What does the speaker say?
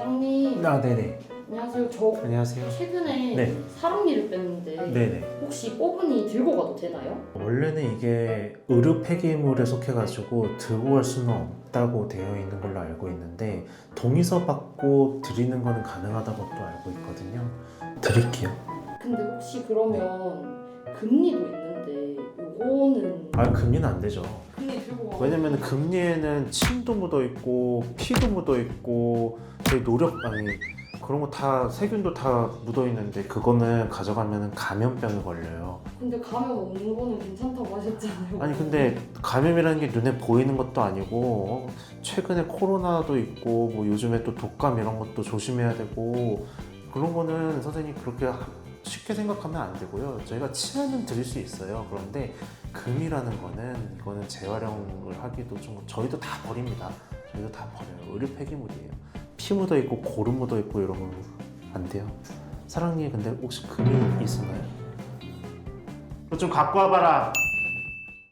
원장님 아 네네. 안녕하세요. 저 안녕하세요. 최근에 네. 사랑니를 뺐는데 네네. 혹시 뽑으니 들고 가도 되나요? 원래는 이게 의료 폐기물에 속해가지고 들고 갈 수는 없다고 되어 있는 걸로 알고 있는데 동의서 받고 드리는 거는 가능하다고 또 알고 있거든요. 드릴게요. 근데 혹시 그러면 금리도 있는데 요거는 아 금리는 안 되죠. 금리 들고 가 왜냐면 금리에는 침도 묻어 있고 피도 묻어 있고 저희 노력 아니 그런 거 다 세균도 다 묻어 있는데 그거는 가져가면 감염병에 걸려요. 근데 감염 없는 거는 괜찮다고 하셨잖아요. 아니 근데 감염이라는 게 눈에 보이는 것도 아니고 어, 최근에 코로나도 있고 뭐 요즘에 또 독감 이런 것도 조심해야 되고 그런 거는 선생님 그렇게 하- 쉽게 생각하면 안 되고요. 저희가 치료는 드릴 수 있어요. 그런데 금이라는 거는 이거는 재활용을 하기도 좀 저희도 다 버립니다. 저희도 다 버려요. 의료 폐기물이에요. 피 묻어 있고 고름 묻어 있고 이런 거 안 돼요. 사랑니 근데 혹시 금이 있었나요? 좀 갖고 와봐라.